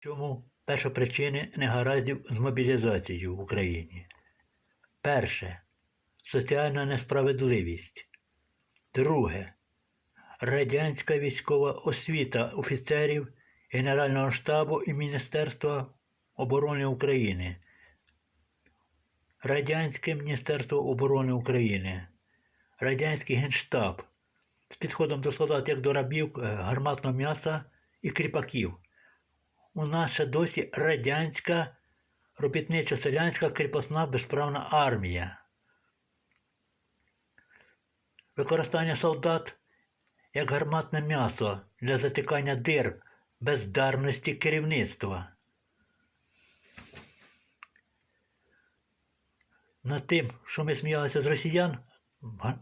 Чому перша причина негараздів з мобілізацією в Україні? Перше соціальна несправедливість. Друге радянська військова освіта офіцерів Генерального штабу і Міністерства оборони України. Радянське Міністерство оборони України. Радянський Генштаб з підходом до солдат як до рабів, е, гарматного м'яса і кріпаків. У нас ще досі радянська робітничо-селянська кріпосна безправна армія. Використання солдат як гарматне м'ясо для затикання дир бездарності керівництва. Над тим, що ми сміялися з росіян,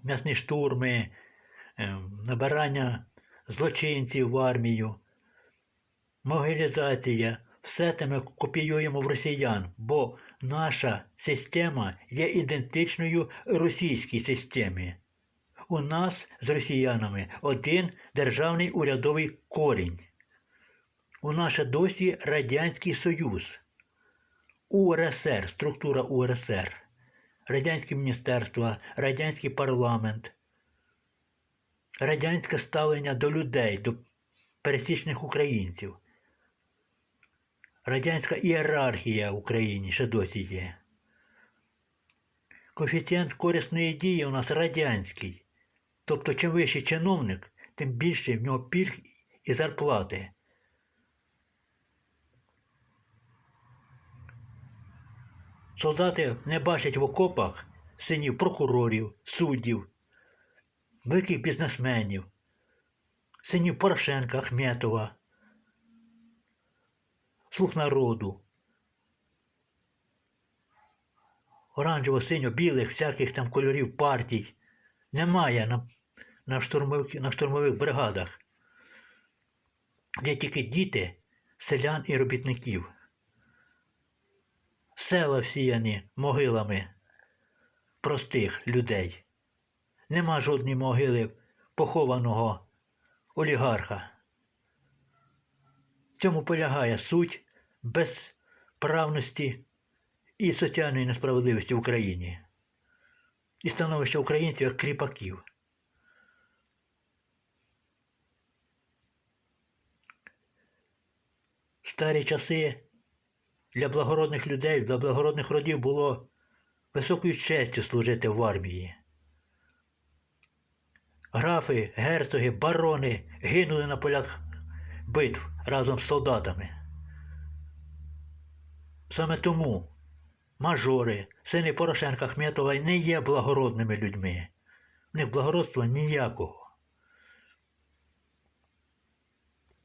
м'ясні штурми, е, набирання злочинців в армію, могилізація, все це ми копіюємо в росіян, бо наша система є ідентичною російській системі. У нас з росіянами один державний урядовий корінь. У нас досі Радянський Союз, УРСР, структура УРСР, Радянське міністерство, Радянський парламент, радянське ставлення до людей, до пересічних українців. Радянська ієрархія в Україні ще досі є. Коефіцієнт корисної дії у нас радянський. Тобто, чим вищий чиновник, тим більше в нього пільг і зарплати. Солдати не бачать в окопах синів прокурорів, суддів, великих бізнесменів, синів Порошенка, Ахметова, слуг народу, оранжево-синьо-білих, всяких там кольорів партій немає на, на, штурмових, на штурмових бригадах, де тільки діти, селян і робітників. Села всіяні могилами простих людей. Нема жодної могили похованого олігарха. В цьому полягає суть безправності і соціальної несправедливості в Україні і становище українців як кріпаків. Старі часи для благородних людей, для благородних родів було високою честю служити в армії. Графи, герцоги, барони гинули на полях битв разом з солдатами. Саме тому мажори, сини Порошенка Хметова не є благородними людьми. В них благородства ніякого.